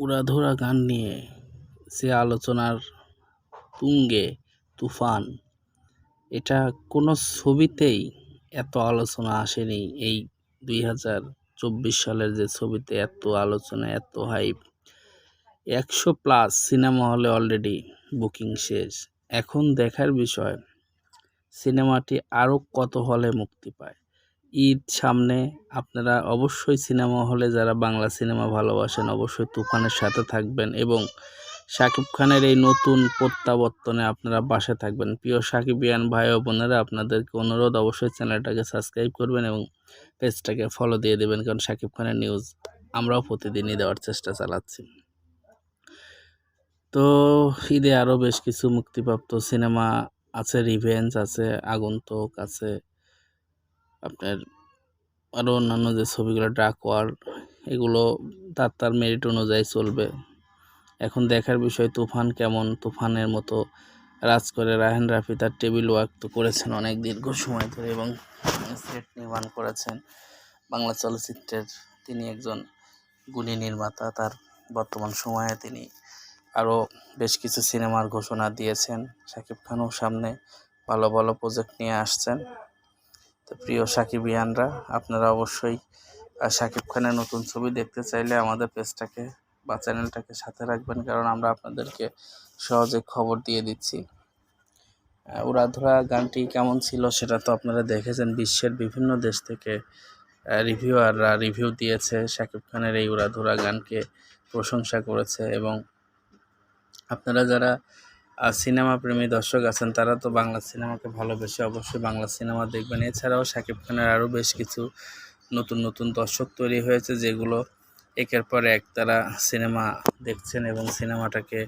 উড়াধুরা গান নিয়ে যে আলোচনার তুঙ্গে তুফান। এটা কোনো ছবিতেই এত আলোচনা আসেনি। এই দুই হাজার চব্বিশ সালের যে ছবিতে এত আলোচনা, এত হাইপ একশো প্লাস সিনেমা হলে অলরেডি বুকিং শেষ। এখন দেখার বিষয়, সিনেমাটি আরও কত হলে মুক্তি পায়? ঈদ সামনে। আপনারা অবশ্যই সিনেমা হলে যারা বাংলা সিনেমা ভালোবাসেন অবশ্যই তুফানের সাথে থাকবেন এবং শাকিব খানের এই নতুন প্রত্যাবর্তনে আপনারা বাসে থাকবেন। প্রিয় সাকিবিয়ান ভাই ও বোনেরা, আপনাদেরকে অনুরোধ অবশ্যই চ্যানেলটাকে সাবস্ক্রাইব করবেন এবং পেজটাকে ফলো দিয়ে দেবেন, কারণ শাকিব খানের নিউজ আমরাও প্রতিদিনই দেওয়ার চেষ্টা চালাচ্ছি। তো ঈদে আরও বেশ কিছু মুক্তিপ্রাপ্ত সিনেমা আছে রিভেঞ্জ আছে, আগন্তুক আছে আপনার আরও অন্যান্য যে ছবিগুলো ডাক ওয়ার এগুলো তার তার মেরিট অনুযায়ী চলবে। এখন দেখার বিষয়, তুফান কেমন? তুফানের মতো রাজ করে রাহেন রাফি তার টেবিল ওয়ার্ক তো করেছেন অনেক দীর্ঘ সময় ধরে এবং সেট নির্মাণ করেছেন। বাংলা চলচ্চিত্রের তিনি একজন গুণী নির্মাতা, তার বর্তমান সময়ে তিনি আরও বেশ কিছু সিনেমার ঘোষণা দিয়েছেন। শাকিব খানও সামনে ভালো ভালো প্রজেক্ট নিয়ে আসছেন। তো প্রিয় সাকিবিয়ানরা, আপনারা অবশ্যই শাকিব খানের নতুন ছবি দেখতে চাইলে আমাদের পেজটাকে বা চ্যানেলটাকে সাথে রাখবেন, কারণ আমরা আপনাদেরকে সহজে খবর দিয়ে দিচ্ছি। উড়াধুরা গানটি কেমন ছিল সেটা তো আপনারা দেখেছেন, বিশ্বের বিভিন্ন দেশ থেকে রিভিউয়াররা রিভিউ দিয়েছে শাকিব খানের এই উড়াধুরা গানকে প্রশংসা করেছে এবং আপনারা যারা সিনেমা প্রেমী দর্শক আছেন তারা তো বাংলা সিনেমাকে ভালোবেসে অবশ্যই বাংলা সিনেমা দেখবেন। এছাড়াও শাকিব খানের আরও বেশ কিছু নতুন নতুন দর্শক তৈরি হয়েছে যেগুলো একের পর এক তারা সিনেমা দেখছেন এবং সিনেমাটাকে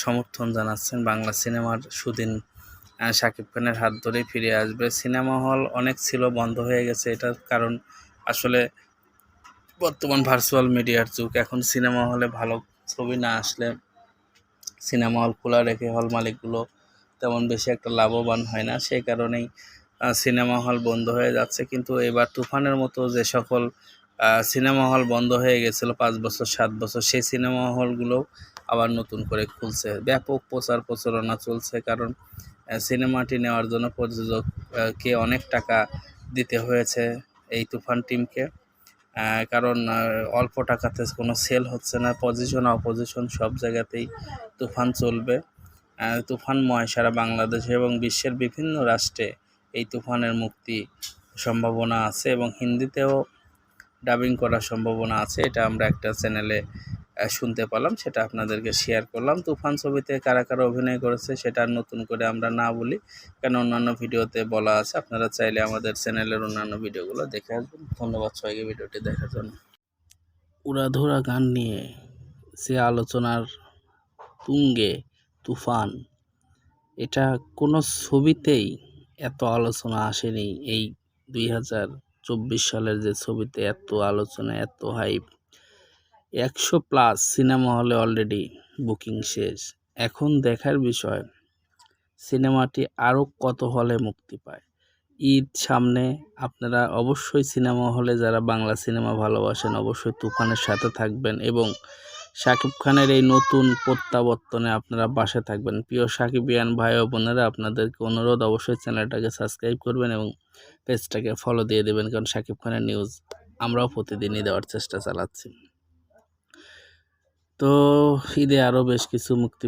সমর্থন জানাচ্ছেন। বাংলা সিনেমার সুদিন শাকিব খানের হাত ধরেই ফিরে আসবে। সিনেমা হল অনেক ছিল, বন্ধ হয়ে গেছে। এটার কারণ আসলে বর্তমান ভার্চুয়াল মিডিয়ার যুগ। এখন সিনেমা হলে ভালো ছবি না আসলে সিনেমা হল খোলা রেখে হল মালিকগুলো তেমন বেশি একটা লাভবান হয় না। সেই কারণেই সিনেমা হল বন্ধ হয়ে যাচ্ছে। কিন্তু এবার তুফানের মতো যে সকল সিনেমা হল বন্ধ হয়ে গেছিল পাঁচ বছর, সাত বছর, সেই সিনেমা হলগুলো আবার নতুন করে খুলছে। ব্যাপক প্রচার প্রচারণা চলছে কারণ সিনেমাটি নেওয়ার জন্য প্রযোজককে অনেক টাকা দিতে হয়েছে এই তুফান টিমকে। কারণ অল্প টাকাতে কোনো সেল হচ্ছে না পজিশন অপজিশন সব জায়গাতেই তুফান চলবে। তুফানময় সারা বাংলাদেশে এবং বিশ্বের বিভিন্ন রাষ্ট্রে এই তুফানের মুক্তি সম্ভাবনা আছে এবং হিন্দিতেও ডাবিং করার সম্ভাবনা আছে, এটা আমরা একটা চ্যানেলে শুনতে পেলাম, সেটা আপনাদেরকে শেয়ার করলাম। তুফান ছবিতে কারা কারা অভিনয় করেছে সেটা নতুন করে আমরা না বলি, কেন অন্যান্য ভিডিওতে বলা আছে। আপনারা চাইলে আমাদের চ্যানেলের অন্যান্য ভিডিওগুলো দেখে আসবেন। ধন্যবাদ সবাইকে ভিডিওটি দেখার জন্য। উড়াধুরা গান নিয়ে যে আলোচনার তুঙ্গে তুফান, এটা কোনো ছবিতেই এত আলোচনা আসেনি। এই দুই হাজার চব্বিশ সালের যে ছবিতে এত আলোচনা, এত হাইপ একশো প্লাস সিনেমা হলে অলরেডি বুকিং শেষ। এখন দেখার বিষয়, সিনেমাটি আরও কত হলে মুক্তি পায়? ঈদ সামনে, আপনারা অবশ্যই সিনেমা হলে যারা বাংলা সিনেমা ভালোবাসেন অবশ্যই তুফানের সাথে থাকবেন এবং শাকিব খানের এই নতুন প্রত্যাবর্তনে আপনারা বাসে থাকবেন। প্রিয় সাকিবিয়ান ভাই ও বোনেরা, আপনাদেরকে অনুরোধ, অবশ্যই চ্যানেলটাকে সাবস্ক্রাইব করবেন এবং পেজটাকে ফলো দিয়ে দেবেন, কারণ শাকিব খানের নিউজ আমরাও প্রতিদিনই দেওয়ার চেষ্টা চালাচ্ছি। তো ঈদে আরও বেশ কিছু মুক্তি